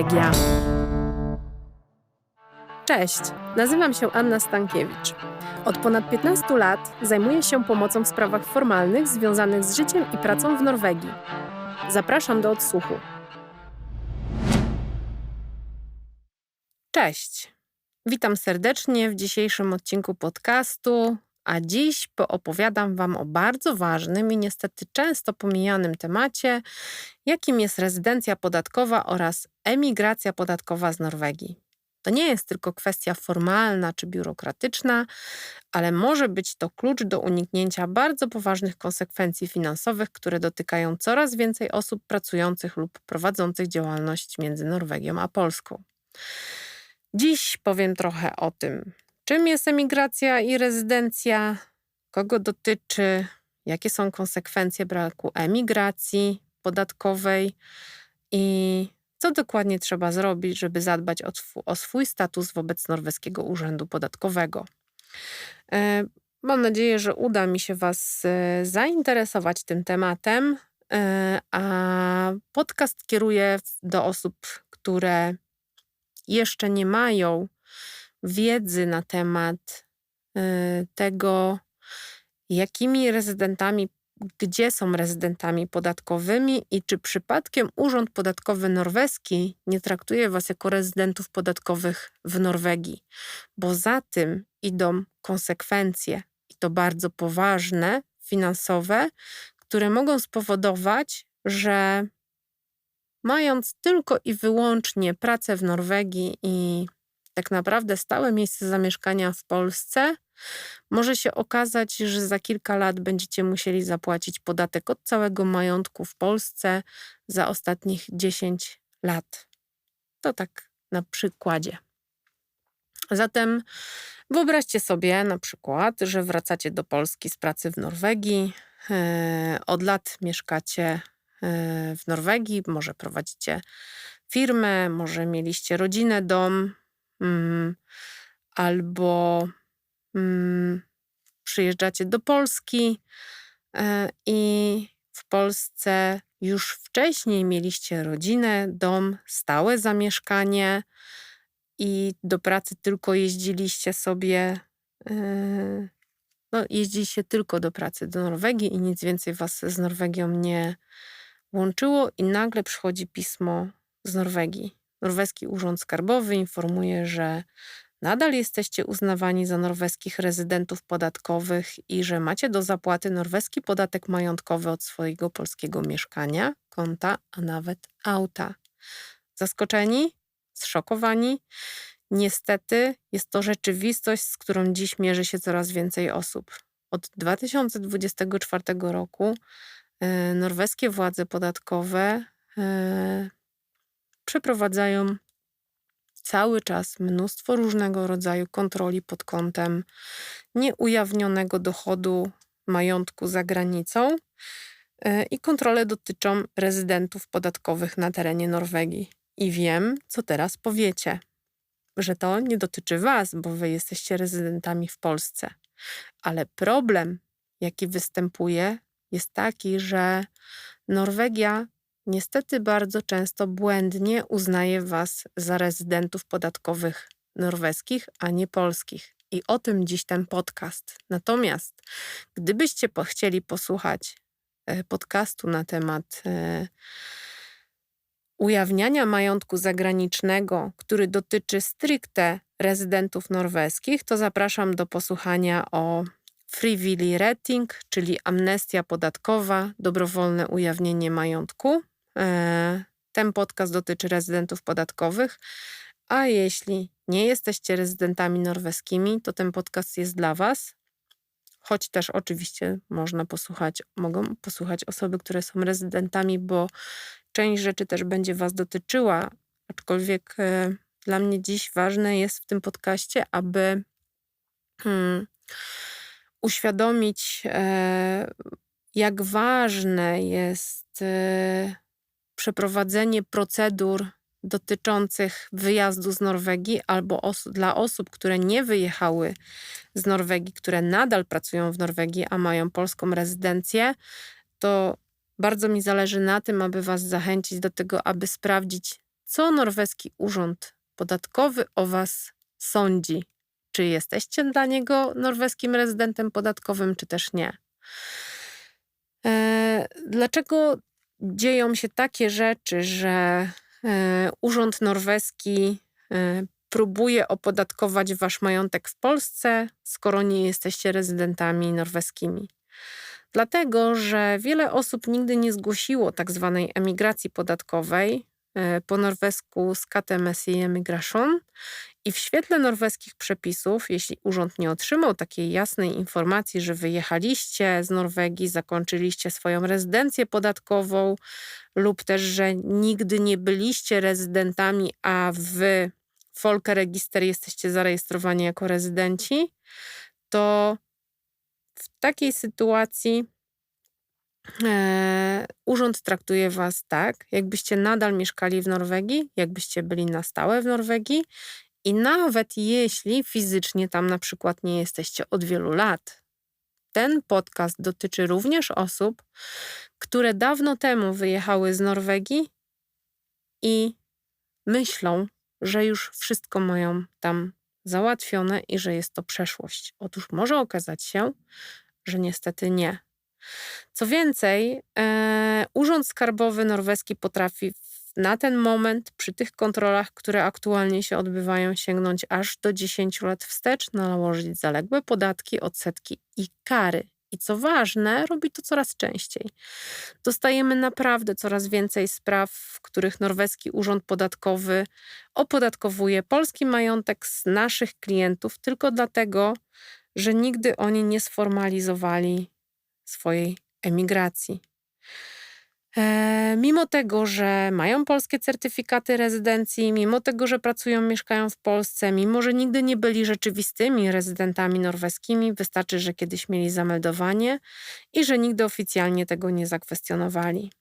Norwegia. Cześć, nazywam się Anna Stankiewicz. Od ponad 15 lat zajmuję się pomocą w sprawach formalnych związanych z życiem i pracą w Norwegii. Zapraszam do odsłuchu. Cześć. Witam serdecznie w dzisiejszym odcinku podcastu, a dziś poopowiadam Wam o bardzo ważnym i niestety często pomijanym temacie, jakim jest rezydencja podatkowa oraz emigracja podatkowa z Norwegii. To nie jest tylko kwestia formalna czy biurokratyczna, ale może być to klucz do uniknięcia bardzo poważnych konsekwencji finansowych, które dotykają coraz więcej osób pracujących lub prowadzących działalność między Norwegią a Polską. Dziś powiem trochę o tym, czym jest emigracja i rezydencja, kogo dotyczy, jakie są konsekwencje braku emigracji podatkowej? I co dokładnie trzeba zrobić, żeby zadbać o, o swój status wobec norweskiego urzędu podatkowego. E, Mam nadzieję, że uda mi się Was e, zainteresować tym tematem, e, a podcast kieruję do osób, które jeszcze nie mają wiedzy na temat y, tego, jakimi rezydentami, gdzie są rezydentami podatkowymi i czy przypadkiem Urząd Podatkowy Norweski nie traktuje Was jako rezydentów podatkowych w Norwegii, bo za tym idą konsekwencje i to bardzo poważne, finansowe, które mogą spowodować, że mając tylko i wyłącznie pracę w Norwegii i tak naprawdę stałe miejsce zamieszkania w Polsce, może się okazać, że za kilka lat będziecie musieli zapłacić podatek od całego majątku w Polsce za ostatnich 10 lat. To tak na przykładzie. Zatem wyobraźcie sobie na przykład, że wracacie do Polski z pracy w Norwegii. e, Od lat mieszkacie e, w Norwegii, może prowadzicie firmę, może mieliście rodzinę, dom, mm, albo mm, przyjeżdżacie do Polski e, i w Polsce już wcześniej mieliście rodzinę, dom, stałe zamieszkanie i do pracy tylko jeździliście sobie, e, no jeździliście tylko do pracy do Norwegii i nic więcej was z Norwegią nie łączyło i nagle przychodzi pismo z Norwegii. Norweski Urząd Skarbowy informuje, że nadal jesteście uznawani za norweskich rezydentów podatkowych i że macie do zapłaty norweski podatek majątkowy od swojego polskiego mieszkania, konta, a nawet auta. Zaskoczeni? Zszokowani? Niestety jest to rzeczywistość, z którą dziś mierzy się coraz więcej osób. Od 2024 roku e, norweskie władze podatkowe e, przeprowadzają cały czas mnóstwo różnego rodzaju kontroli pod kątem nieujawnionego dochodu majątku za granicą e, i kontrole dotyczą rezydentów podatkowych na terenie Norwegii. I wiem, co teraz powiecie, że to nie dotyczy Was, bo Wy jesteście rezydentami w Polsce. Ale problem, jaki występuje, jest taki, że Norwegia niestety bardzo często błędnie uznaje Was za rezydentów podatkowych norweskich, a nie polskich. I o tym dziś ten podcast. Natomiast gdybyście chcieli posłuchać e, podcastu na temat e, ujawniania majątku zagranicznego, który dotyczy stricte rezydentów norweskich, to zapraszam do posłuchania o Frivillig Rating, czyli amnestia podatkowa, dobrowolne ujawnienie majątku. E, Ten podcast dotyczy rezydentów podatkowych, a jeśli nie jesteście rezydentami norweskimi, to ten podcast jest dla Was. Choć też oczywiście można posłuchać, mogą posłuchać osoby, które są rezydentami, bo część rzeczy też będzie Was dotyczyła. Aczkolwiek e, dla mnie dziś ważne jest w tym podcaście, aby hmm, uświadomić, e, jak ważne jest przeprowadzenie procedur dotyczących wyjazdu z Norwegii albo os dla osób, które nie wyjechały z Norwegii, które nadal pracują w Norwegii, a mają polską rezydencję, to bardzo mi zależy na tym, aby Was zachęcić do tego, aby sprawdzić, co norweski urząd podatkowy o Was sądzi. Czy jesteście dla niego norweskim rezydentem podatkowym, czy też nie. E, dlaczego dzieją się takie rzeczy, że e, urząd norweski e, próbuje opodatkować wasz majątek w Polsce, skoro nie jesteście rezydentami norweskimi? Dlatego, że wiele osób nigdy nie zgłosiło tak zwanej emigracji podatkowej, e, po norwesku Skattemässig emigration. I w świetle norweskich przepisów, jeśli urząd nie otrzymał takiej jasnej informacji, że wyjechaliście z Norwegii, zakończyliście swoją rezydencję podatkową, lub też, że nigdy nie byliście rezydentami, a w Folkeregister jesteście zarejestrowani jako rezydenci, to w takiej sytuacji e, urząd traktuje was tak, jakbyście nadal mieszkali w Norwegii, jakbyście byli na stałe w Norwegii i nawet jeśli fizycznie tam na przykład nie jesteście od wielu lat. Ten podcast dotyczy również osób, które dawno temu wyjechały z Norwegii i myślą, że już wszystko mają tam załatwione i że jest to przeszłość. Otóż może okazać się, że niestety nie. Co więcej, e, Urząd Skarbowy Norweski potrafi na ten moment, przy tych kontrolach, które aktualnie się odbywają, sięgnąć aż do 10 lat wstecz, nałożyć zaległe podatki, odsetki i kary. I co ważne, robi to coraz częściej. Dostajemy naprawdę coraz więcej spraw, w których norweski urząd podatkowy opodatkowuje polski majątek z naszych klientów tylko dlatego, że nigdy oni nie sformalizowali swojej emigracji. E, mimo tego, że mają polskie certyfikaty rezydencji, mimo tego, że pracują, mieszkają w Polsce, mimo że nigdy nie byli rzeczywistymi rezydentami norweskimi, wystarczy, że kiedyś mieli zameldowanie i że nigdy oficjalnie tego nie zakwestionowali.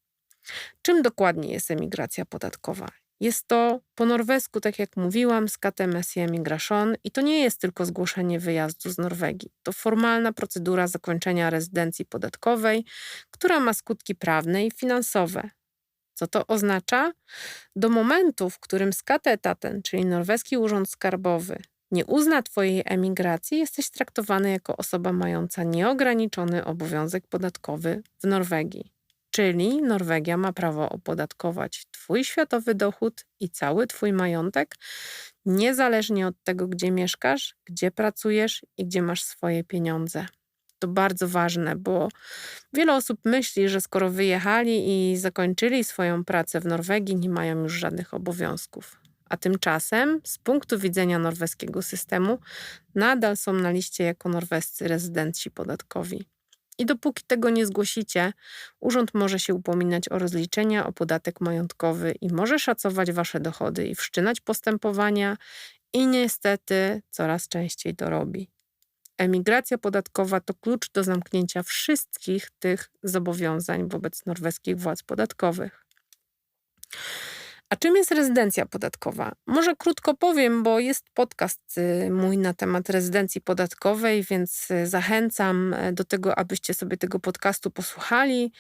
Czym dokładnie jest emigracja podatkowa? Jest to po norwesku, tak jak mówiłam, skatemessie emigration i to nie jest tylko zgłoszenie wyjazdu z Norwegii. To formalna procedura zakończenia rezydencji podatkowej, która ma skutki prawne i finansowe. Co to oznacza? Do momentu, w którym skatetaten, czyli norweski urząd skarbowy, nie uzna Twojej emigracji, jesteś traktowany jako osoba mająca nieograniczony obowiązek podatkowy w Norwegii. Czyli Norwegia ma prawo opodatkować Twój światowy dochód i cały Twój majątek, niezależnie od tego, gdzie mieszkasz, gdzie pracujesz i gdzie masz swoje pieniądze. To bardzo ważne, bo wiele osób myśli, że skoro wyjechali i zakończyli swoją pracę w Norwegii, nie mają już żadnych obowiązków. A tymczasem, z punktu widzenia norweskiego systemu, nadal są na liście jako norwescy rezydenci podatkowi. I dopóki tego nie zgłosicie, urząd może się upominać o rozliczenia, o podatek majątkowy i może szacować wasze dochody i wszczynać postępowania, i niestety coraz częściej to robi. Emigracja podatkowa to klucz do zamknięcia wszystkich tych zobowiązań wobec norweskich władz podatkowych. A czym jest rezydencja podatkowa? Może krótko powiem, bo jest podcast y, mój na temat rezydencji podatkowej, więc y, zachęcam e, do tego, abyście sobie tego podcastu posłuchali.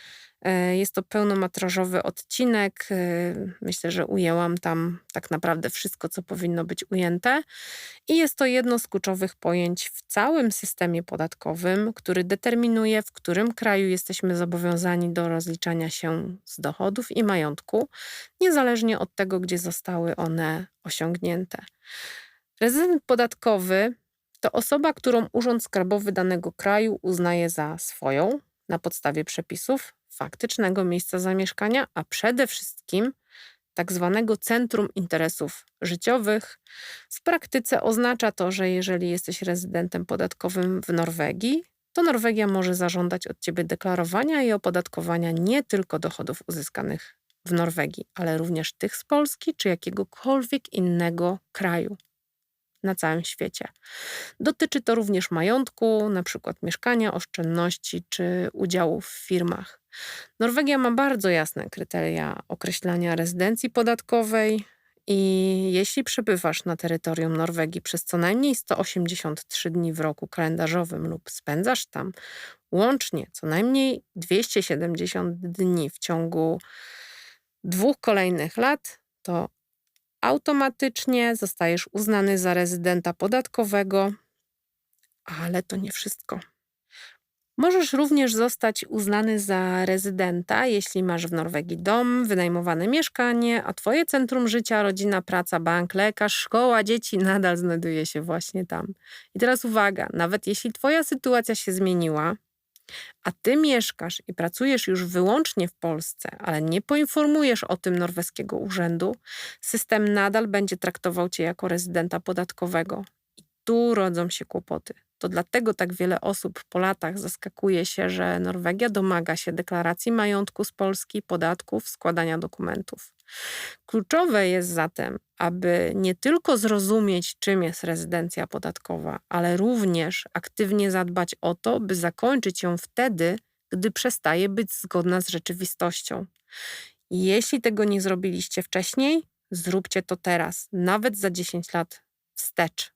E, jest to pełnometrażowy odcinek. E, myślę, że ujęłam tam tak naprawdę wszystko, co powinno być ujęte. I jest to jedno z kluczowych pojęć w całym systemie podatkowym, który determinuje, w którym kraju jesteśmy zobowiązani do rozliczania się z dochodów i majątku, niezależnie od tego, gdzie zostały one osiągnięte. Rezydent podatkowy to osoba, którą Urząd Skarbowy danego kraju uznaje za swoją na podstawie przepisów faktycznego miejsca zamieszkania, a przede wszystkim tak zwanego centrum interesów życiowych. W praktyce oznacza to, że jeżeli jesteś rezydentem podatkowym w Norwegii, to Norwegia może zażądać od ciebie deklarowania i opodatkowania nie tylko dochodów uzyskanych w Norwegii, ale również tych z Polski czy jakiegokolwiek innego kraju na całym świecie. Dotyczy to również majątku, na przykład mieszkania, oszczędności czy udziałów w firmach. Norwegia ma bardzo jasne kryteria określania rezydencji podatkowej. I jeśli przebywasz na terytorium Norwegii przez co najmniej 183 dni w roku kalendarzowym lub spędzasz tam łącznie co najmniej 270 dni w ciągu dwóch kolejnych lat, to automatycznie zostajesz uznany za rezydenta podatkowego, ale to nie wszystko. Możesz również zostać uznany za rezydenta, jeśli masz w Norwegii dom, wynajmowane mieszkanie, a twoje centrum życia, rodzina, praca, bank, lekarz, szkoła, dzieci nadal znajduje się właśnie tam. I teraz uwaga, nawet jeśli twoja sytuacja się zmieniła, a ty mieszkasz i pracujesz już wyłącznie w Polsce, ale nie poinformujesz o tym norweskiego urzędu, system nadal będzie traktował cię jako rezydenta podatkowego. I tu rodzą się kłopoty. To dlatego tak wiele osób po latach zaskakuje się, że Norwegia domaga się deklaracji majątku z Polski, podatków, składania dokumentów. Kluczowe jest zatem, aby nie tylko zrozumieć, czym jest rezydencja podatkowa, ale również aktywnie zadbać o to, by zakończyć ją wtedy, gdy przestaje być zgodna z rzeczywistością. Jeśli tego nie zrobiliście wcześniej, zróbcie to teraz, nawet za 10 lat wstecz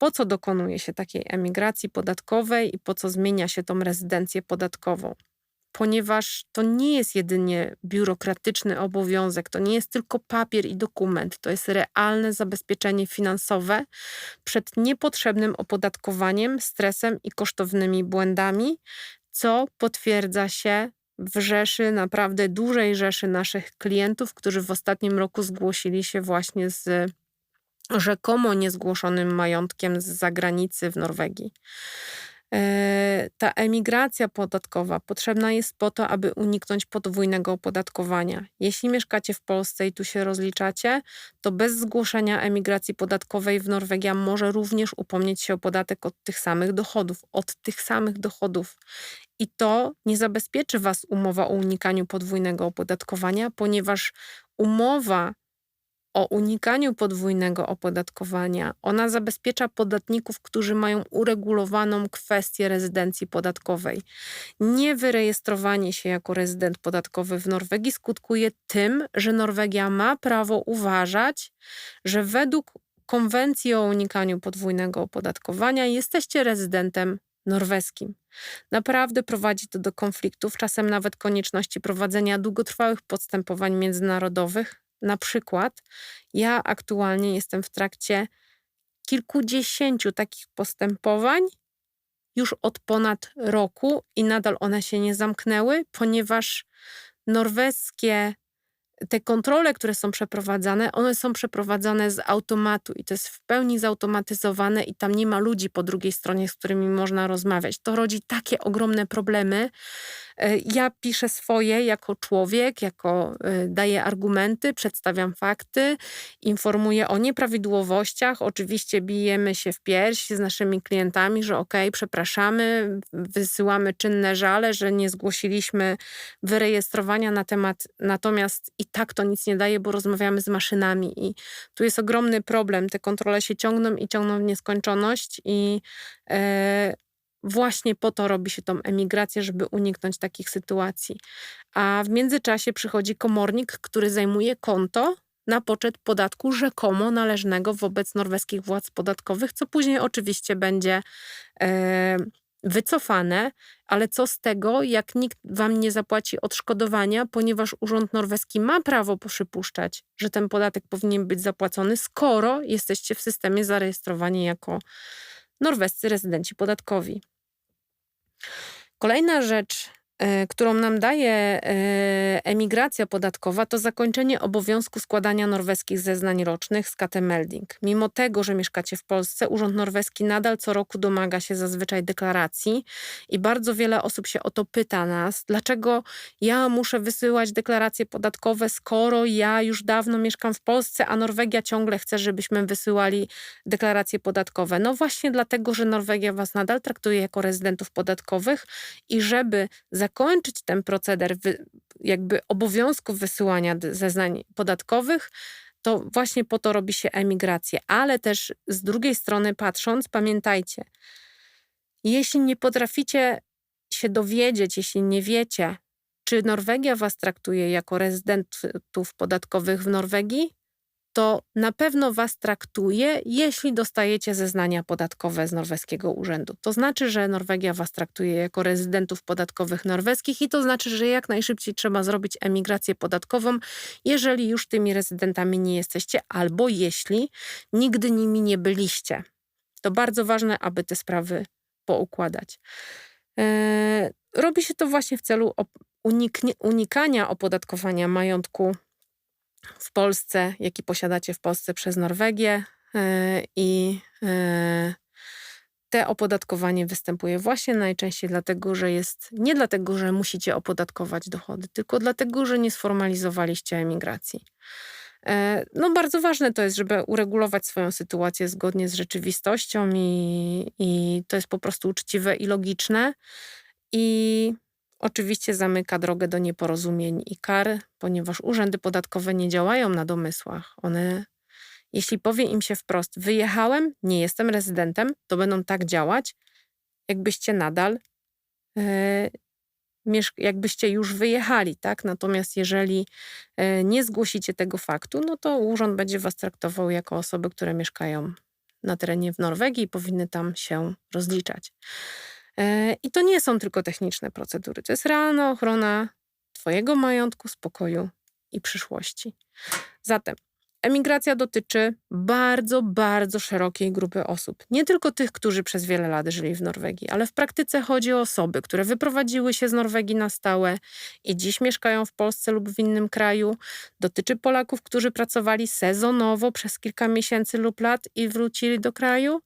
po co dokonuje się takiej emigracji podatkowej i po co zmienia się tą rezydencję podatkową. Ponieważ to nie jest jedynie biurokratyczny obowiązek, to nie jest tylko papier i dokument, to jest realne zabezpieczenie finansowe przed niepotrzebnym opodatkowaniem, stresem i kosztownymi błędami, co potwierdza się w rzeszy, naprawdę dużej rzeszy naszych klientów, którzy w ostatnim roku zgłosili się właśnie z rzekomo niezgłoszonym majątkiem z zagranicy w Norwegii. E, ta emigracja podatkowa potrzebna jest po to, aby uniknąć podwójnego opodatkowania. Jeśli mieszkacie w Polsce i tu się rozliczacie, to bez zgłoszenia emigracji podatkowej w Norwegia może również upomnieć się o podatek od tych samych dochodów, od tych samych dochodów. I to nie zabezpieczy Was umowa o unikaniu podwójnego opodatkowania, ponieważ umowa o unikaniu podwójnego opodatkowania. Ona zabezpiecza podatników, którzy mają uregulowaną kwestię rezydencji podatkowej. Niewyrejestrowanie się jako rezydent podatkowy w Norwegii skutkuje tym, że Norwegia ma prawo uważać, że według konwencji o unikaniu podwójnego opodatkowania jesteście rezydentem norweskim. Naprawdę prowadzi to do konfliktów, czasem nawet konieczności prowadzenia długotrwałych postępowań międzynarodowych na przykład, ja aktualnie jestem w trakcie kilkudziesięciu takich postępowań już od ponad roku i nadal one się nie zamknęły, ponieważ norweskie te kontrole, które są przeprowadzane, one są przeprowadzane z automatu i to jest w pełni zautomatyzowane i tam nie ma ludzi po drugiej stronie, z którymi można rozmawiać. To rodzi takie ogromne problemy, ja piszę swoje jako człowiek, jako e, daję argumenty, przedstawiam fakty, informuję o nieprawidłowościach. Oczywiście bijemy się w pierś z naszymi klientami, że ok, przepraszamy, wysyłamy czynne żale, że nie zgłosiliśmy wyrejestrowania na temat, natomiast i tak to nic nie daje, bo rozmawiamy z maszynami i tu jest ogromny problem. Te kontrole się ciągną i ciągną w nieskończoność i e, Właśnie po to robi się tą emigrację, żeby uniknąć takich sytuacji. A w międzyczasie przychodzi komornik, który zajmuje konto na poczet podatku rzekomo należnego wobec norweskich władz podatkowych, co później oczywiście będzie e, wycofane, ale co z tego, jak nikt wam nie zapłaci odszkodowania, ponieważ Urząd Norweski ma prawo przypuszczać, że ten podatek powinien być zapłacony, skoro jesteście w systemie zarejestrowani jako norwescy rezydenci podatkowi. Kolejna rzecz, którą nam daje e, emigracja podatkowa, to zakończenie obowiązku składania norweskich zeznań rocznych z KT Melding. Mimo tego, że mieszkacie w Polsce, Urząd Norweski nadal co roku domaga się zazwyczaj deklaracji i bardzo wiele osób się o to pyta nas, dlaczego ja muszę wysyłać deklaracje podatkowe, skoro ja już dawno mieszkam w Polsce, a Norwegia ciągle chce, żebyśmy wysyłali deklaracje podatkowe. No właśnie dlatego, że Norwegia was nadal traktuje jako rezydentów podatkowych i żeby za zakończyć ten proceder jakby obowiązku wysyłania zeznań podatkowych, to właśnie po to robi się emigrację. Ale też z drugiej strony patrząc, pamiętajcie, jeśli nie potraficie się dowiedzieć, jeśli nie wiecie, czy Norwegia was traktuje jako rezydentów podatkowych w Norwegii, to na pewno was traktuje, jeśli dostajecie zeznania podatkowe z norweskiego urzędu. To znaczy, że Norwegia was traktuje jako rezydentów podatkowych norweskich i to znaczy, że jak najszybciej trzeba zrobić emigrację podatkową, jeżeli już tymi rezydentami nie jesteście, albo jeśli nigdy nimi nie byliście. To bardzo ważne, aby te sprawy poukładać. Eee, robi się to właśnie w celu unikania opodatkowania majątku w Polsce, jaki posiadacie w Polsce przez Norwegię e, i e, te opodatkowanie występuje właśnie najczęściej dlatego, że jest nie dlatego, że musicie opodatkować dochody, tylko dlatego, że nie sformalizowaliście emigracji. E, no, bardzo ważne to jest, żeby uregulować swoją sytuację zgodnie z rzeczywistością, i, i to jest po prostu uczciwe i logiczne. I Oczywiście zamyka drogę do nieporozumień i kar, ponieważ urzędy podatkowe nie działają na domysłach. One, jeśli powie im się wprost, wyjechałem, nie jestem rezydentem, to będą tak działać, jakbyście nadal, e, jakbyście już wyjechali, tak? Natomiast jeżeli e, nie zgłosicie tego faktu, no to urząd będzie was traktował jako osoby, które mieszkają na terenie w Norwegii i powinny tam się rozliczać. E, I to nie są tylko techniczne procedury, to jest realna ochrona Twojego majątku, spokoju i przyszłości. Zatem emigracja dotyczy bardzo, bardzo szerokiej grupy osób. Nie tylko tych, którzy przez wiele lat żyli w Norwegii, ale w praktyce chodzi o osoby, które wyprowadziły się z Norwegii na stałe i dziś mieszkają w Polsce lub w innym kraju. Dotyczy Polaków, którzy pracowali sezonowo przez kilka miesięcy lub lat i wrócili do kraju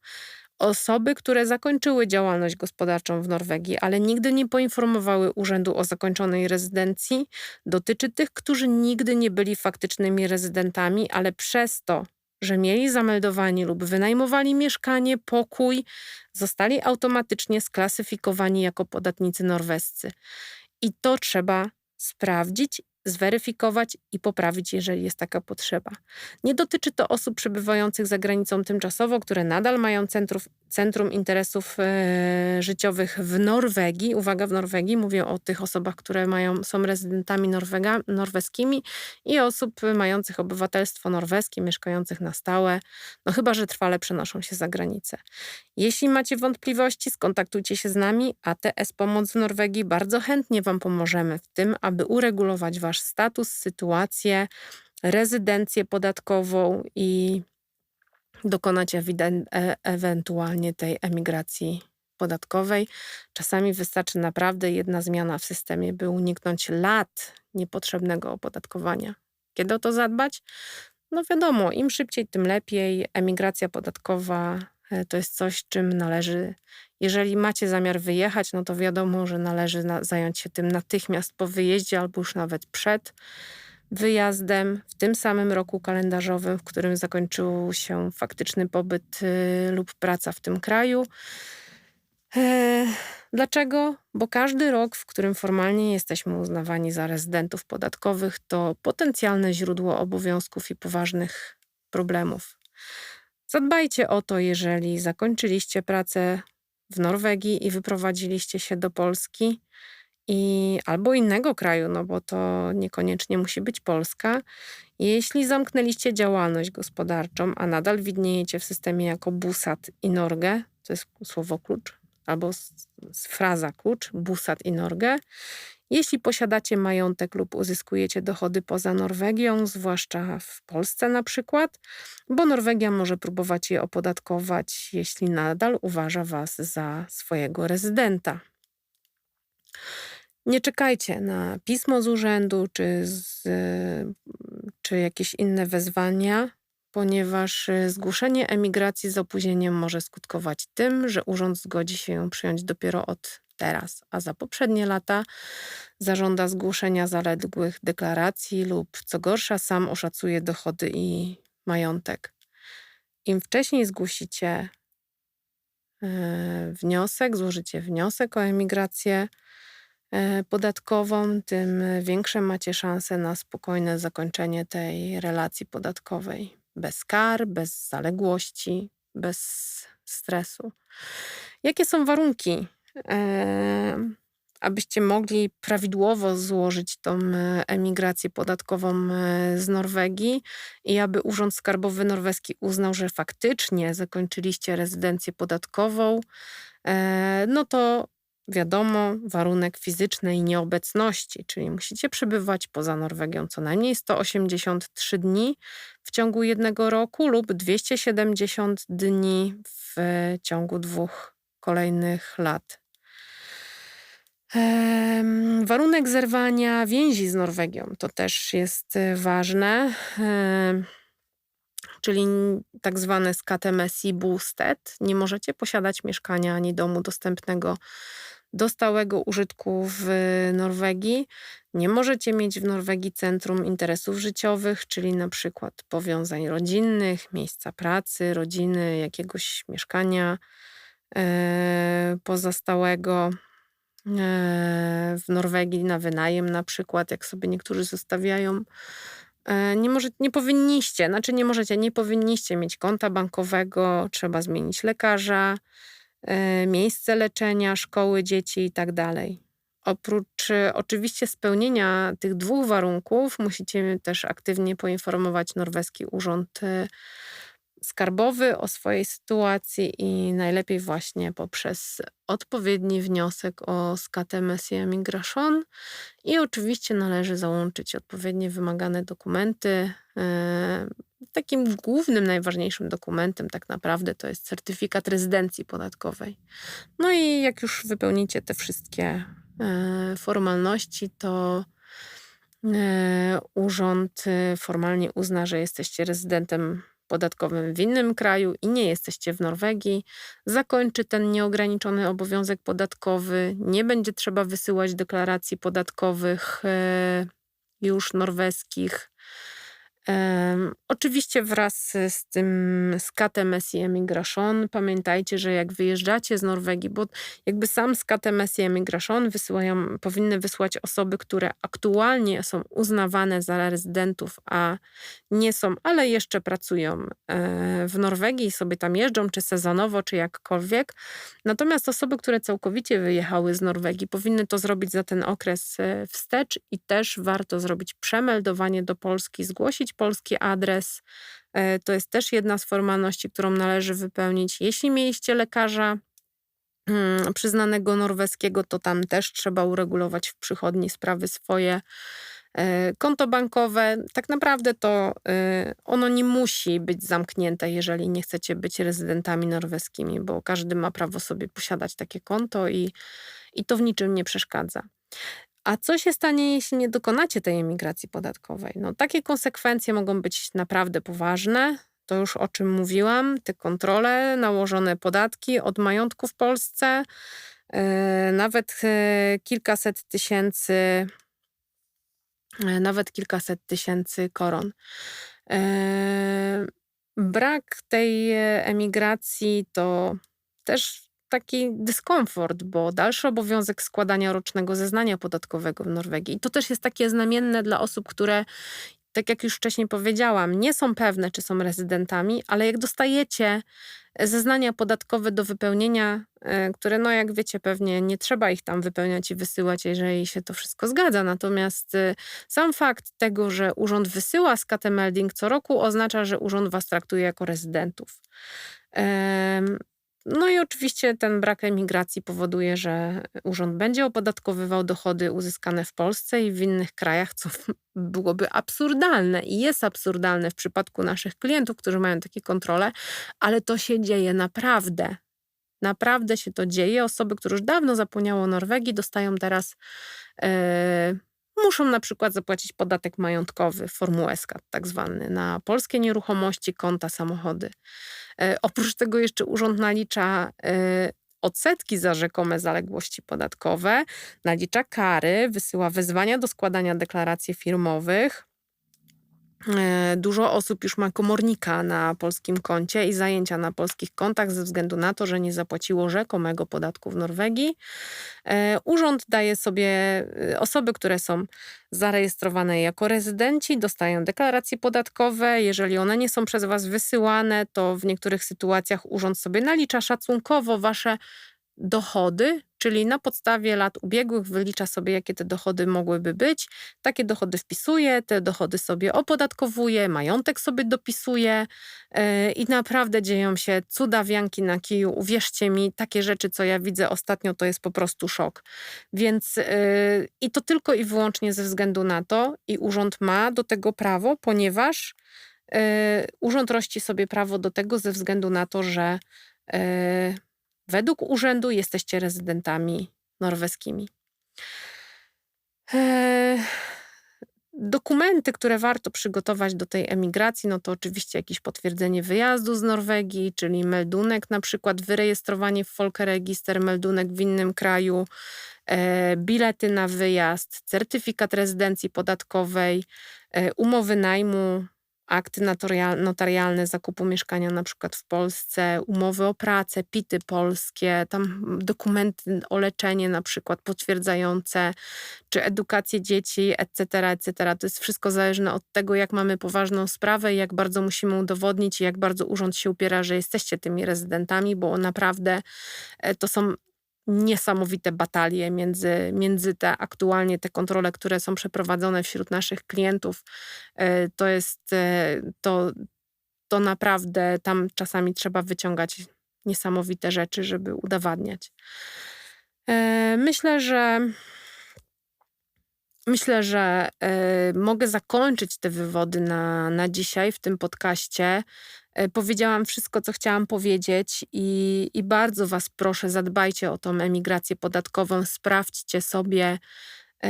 Osoby, które zakończyły działalność gospodarczą w Norwegii, ale nigdy nie poinformowały urzędu o zakończonej rezydencji, dotyczy tych, którzy nigdy nie byli faktycznymi rezydentami, ale przez to, że mieli zameldowani lub wynajmowali mieszkanie, pokój, zostali automatycznie sklasyfikowani jako podatnicy norwescy. I to trzeba sprawdzić zweryfikować i poprawić, jeżeli jest taka potrzeba. Nie dotyczy to osób przebywających za granicą tymczasowo, które nadal mają centrum interesów e, życiowych w Norwegii. Uwaga, w Norwegii mówię o tych osobach, które mają, są rezydentami Norwega, norweskimi i osób mających obywatelstwo norweskie, mieszkających na stałe, no chyba, że trwale przenoszą się za granicę. Jeśli macie wątpliwości, skontaktujcie się z nami. ATS Pomoc w Norwegii bardzo chętnie Wam pomożemy w tym, aby uregulować Wasz status, sytuację, rezydencję podatkową i dokonać e ewentualnie tej emigracji podatkowej. Czasami wystarczy naprawdę jedna zmiana w systemie, by uniknąć lat niepotrzebnego opodatkowania. Kiedy o to zadbać? No wiadomo, im szybciej, tym lepiej. Emigracja podatkowa e, to jest coś, czym należy, jeżeli macie zamiar wyjechać, no to wiadomo, że należy na, zająć się tym natychmiast po wyjeździe albo już nawet przed wyjazdem w tym samym roku kalendarzowym, w którym zakończył się faktyczny pobyt y, lub praca w tym kraju. E, dlaczego? Bo każdy rok, w którym formalnie jesteśmy uznawani za rezydentów podatkowych, to potencjalne źródło obowiązków i poważnych problemów. Zadbajcie o to, jeżeli zakończyliście pracę w Norwegii i wyprowadziliście się do Polski i albo innego kraju, no bo to niekoniecznie musi być Polska. Jeśli zamknęliście działalność gospodarczą, a nadal widniejecie w systemie jako Busat i Norge, to jest słowo klucz, albo fraza klucz, Busat i Norge. Jeśli posiadacie majątek lub uzyskujecie dochody poza Norwegią, zwłaszcza w Polsce na przykład, bo Norwegia może próbować je opodatkować, jeśli nadal uważa Was za swojego rezydenta. Nie czekajcie na pismo z urzędu czy, z, czy jakieś inne wezwania, ponieważ y, zgłoszenie emigracji z opóźnieniem może skutkować tym, że urząd zgodzi się ją przyjąć dopiero od teraz, a za poprzednie lata zażąda zgłoszenia zaległych deklaracji lub, co gorsza, sam oszacuje dochody i majątek. Im wcześniej zgłosicie e, wniosek, złożycie wniosek o emigrację e, podatkową, tym większe macie szanse na spokojne zakończenie tej relacji podatkowej. Bez kar, bez zaległości, bez stresu. Jakie są warunki abyście mogli prawidłowo złożyć tą e, emigrację podatkową e, z Norwegii i aby Urząd Skarbowy Norweski uznał, że faktycznie zakończyliście rezydencję podatkową, e, no to wiadomo, warunek fizycznej nieobecności, czyli musicie przebywać poza Norwegią co najmniej 183 dni w ciągu jednego roku lub 270 dni w ciągu dwóch kolejnych lat. Warunek zerwania więzi z Norwegią to też jest e, ważne, czyli tak zwane skattemessig bosted. Nie możecie posiadać mieszkania ani domu dostępnego do stałego użytku w Norwegii. Nie możecie mieć w Norwegii centrum interesów życiowych, czyli na przykład powiązań rodzinnych, miejsca pracy, rodziny, jakiegoś mieszkania e, pozastałego e, w Norwegii na wynajem na przykład, jak sobie niektórzy zostawiają. E, nie, może, nie powinniście, znaczy nie możecie, nie powinniście mieć konta bankowego, trzeba zmienić lekarza, e, miejsce leczenia, szkoły dzieci i tak dalej. Oprócz e, oczywiście spełnienia tych dwóch warunków, musicie też aktywnie poinformować norweski urząd e, skarbowy o swojej sytuacji i najlepiej właśnie poprzez odpowiedni wniosek o skattemessig emigration. I oczywiście należy załączyć odpowiednie wymagane dokumenty. E, Takim głównym, najważniejszym dokumentem tak naprawdę to jest certyfikat rezydencji podatkowej. No i jak już wypełnicie te wszystkie e, formalności, to e, urząd formalnie uzna, że jesteście rezydentem podatkowym w innym kraju i nie jesteście w Norwegii, zakończy ten nieograniczony obowiązek podatkowy, nie będzie trzeba wysyłać deklaracji podatkowych e, już norweskich. Oczywiście wraz z tym skattemessig emigration pamiętajcie, że jak wyjeżdżacie z Norwegii, bo jakby sam skattemessig emigration wysyłają, powinny wysłać osoby, które aktualnie są uznawane za rezydentów, a nie są, ale jeszcze pracują e, w Norwegii i sobie tam jeżdżą, czy sezonowo, czy jakkolwiek. Natomiast osoby, które całkowicie wyjechały z Norwegii, powinny to zrobić za ten okres e, wstecz i też warto zrobić przemeldowanie do Polski, zgłosić polski adres. E, To jest też jedna z formalności, którą należy wypełnić. Jeśli mieliście lekarza mm, przyznanego norweskiego, to tam też trzeba uregulować w przychodni sprawy swoje. E, Konto bankowe, tak naprawdę to e, ono nie musi być zamknięte, jeżeli nie chcecie być rezydentami norweskimi, bo każdy ma prawo sobie posiadać takie konto i, i to w niczym nie przeszkadza. A co się stanie, jeśli nie dokonacie tej emigracji podatkowej? No, takie konsekwencje mogą być naprawdę poważne. To już o czym mówiłam. Te kontrole, nałożone podatki od majątku w Polsce, e, nawet e, kilkaset tysięcy, e, nawet kilkaset tysięcy koron. Brak tej emigracji to też taki dyskomfort, bo dalszy obowiązek składania rocznego zeznania podatkowego w Norwegii. I to też jest takie znamienne dla osób, które, tak jak już wcześniej powiedziałam, nie są pewne, czy są rezydentami, ale jak dostajecie zeznania podatkowe do wypełnienia, e, które, no jak wiecie, pewnie nie trzeba ich tam wypełniać i wysyłać, jeżeli się to wszystko zgadza. Natomiast e, sam fakt tego, że urząd wysyła skattemelding co roku, oznacza, że urząd was traktuje jako rezydentów. No i oczywiście ten brak emigracji powoduje, że urząd będzie opodatkowywał dochody uzyskane w Polsce i w innych krajach, co byłoby absurdalne i jest absurdalne w przypadku naszych klientów, którzy mają takie kontrole, ale to się dzieje naprawdę. Naprawdę się to dzieje. Osoby, które już dawno zapomniało o Norwegii, dostają teraz, e, muszą na przykład zapłacić podatek majątkowy, formułeska tak zwany, na polskie nieruchomości, konta, samochody. E, oprócz tego jeszcze urząd nalicza e, odsetki za rzekome zaległości podatkowe, nalicza kary, wysyła wezwania do składania deklaracji firmowych. E, Dużo osób już ma komornika na polskim koncie i zajęcia na polskich kontach ze względu na to, że nie zapłaciło rzekomego podatku w Norwegii. E, Urząd daje sobie e, osoby, które są zarejestrowane jako rezydenci, dostają deklaracje podatkowe. Jeżeli one nie są przez Was wysyłane, to w niektórych sytuacjach urząd sobie nalicza szacunkowo Wasze dochody, czyli na podstawie lat ubiegłych wylicza sobie, jakie te dochody mogłyby być. Takie dochody wpisuje, te dochody sobie opodatkowuje, majątek sobie dopisuje yy, i naprawdę dzieją się cudawianki na kiju. Uwierzcie mi, takie rzeczy, co ja widzę ostatnio, to jest po prostu szok. Więc yy, i to tylko i wyłącznie ze względu na to, i urząd ma do tego prawo, ponieważ yy, urząd rości sobie prawo do tego ze względu na to, że według urzędu jesteście rezydentami norweskimi. Eee, dokumenty, które warto przygotować do tej emigracji, no to oczywiście jakieś potwierdzenie wyjazdu z Norwegii, czyli meldunek, na przykład wyrejestrowanie w Folkeregister, meldunek w innym kraju, e, bilety na wyjazd, certyfikat rezydencji podatkowej, e, umowy najmu, akty notarialne zakupu mieszkania na przykład w Polsce, umowy o pracę, pity polskie, tam dokumenty o leczenie na przykład potwierdzające, czy edukację dzieci, etc., etc. To jest wszystko zależne od tego, jak mamy poważną sprawę i jak bardzo musimy udowodnić i jak bardzo urząd się upiera, że jesteście tymi rezydentami, bo naprawdę e, to są niesamowite batalie między, między te aktualnie te kontrole, które są przeprowadzone wśród naszych klientów. E, to jest e, to, to naprawdę tam czasami trzeba wyciągać niesamowite rzeczy, żeby udowadniać. E, myślę, że Myślę, że mogę zakończyć te wywody na, na dzisiaj w tym podcaście. Y, powiedziałam wszystko, co chciałam powiedzieć, i, i bardzo Was proszę, zadbajcie o tą emigrację podatkową. Sprawdźcie sobie, y,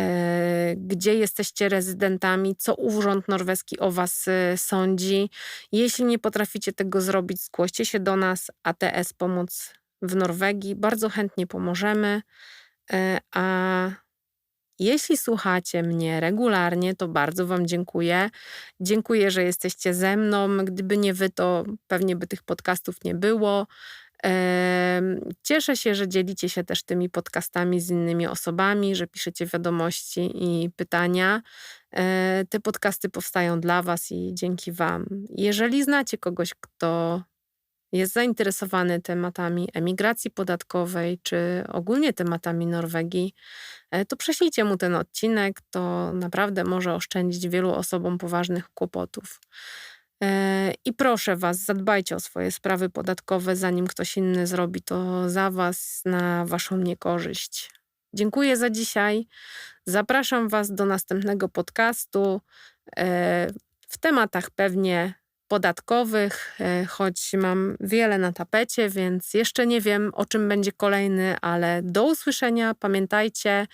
gdzie jesteście rezydentami, co urząd norweski o Was sądzi. Jeśli nie potraficie tego zrobić, zgłoście się do nas, ATS Pomoc w Norwegii. Bardzo chętnie pomożemy. A jeśli słuchacie mnie regularnie, to bardzo Wam dziękuję. Dziękuję, że jesteście ze mną. Gdyby nie Wy, to pewnie by tych podcastów nie było. Cieszę się, że dzielicie się też tymi podcastami z innymi osobami, że piszecie wiadomości i pytania. E, te podcasty powstają dla Was i dzięki Wam. Jeżeli znacie kogoś, kto jest zainteresowany tematami emigracji podatkowej czy ogólnie tematami Norwegii, e, to prześlijcie mu ten odcinek. To naprawdę może oszczędzić wielu osobom poważnych kłopotów. E, I proszę Was, zadbajcie o swoje sprawy podatkowe, zanim ktoś inny zrobi to za Was na Waszą niekorzyść. Dziękuję za dzisiaj. Zapraszam Was do następnego podcastu e, w tematach pewnie podatkowych, e, choć mam wiele na tapecie, więc jeszcze nie wiem, o czym będzie kolejny, ale do usłyszenia. Pamiętajcie,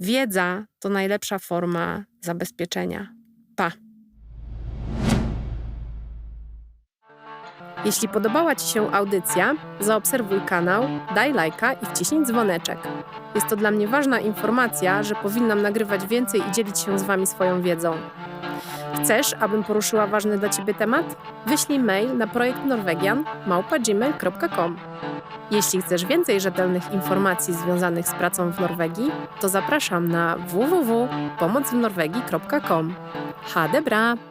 wiedza to najlepsza forma zabezpieczenia. Pa! Jeśli podobała Ci się audycja, zaobserwuj kanał, daj lajka i wciśnij dzwoneczek. Jest to dla mnie ważna informacja, że powinnam nagrywać więcej i dzielić się z Wami swoją wiedzą. Chcesz, abym poruszyła ważny dla Ciebie temat? Wyślij mail na projekt norwegian.gmail.com Jeśli chcesz więcej rzetelnych informacji związanych z pracą w Norwegii, to zapraszam na www.pomocwnorwegii.com. Ha debra!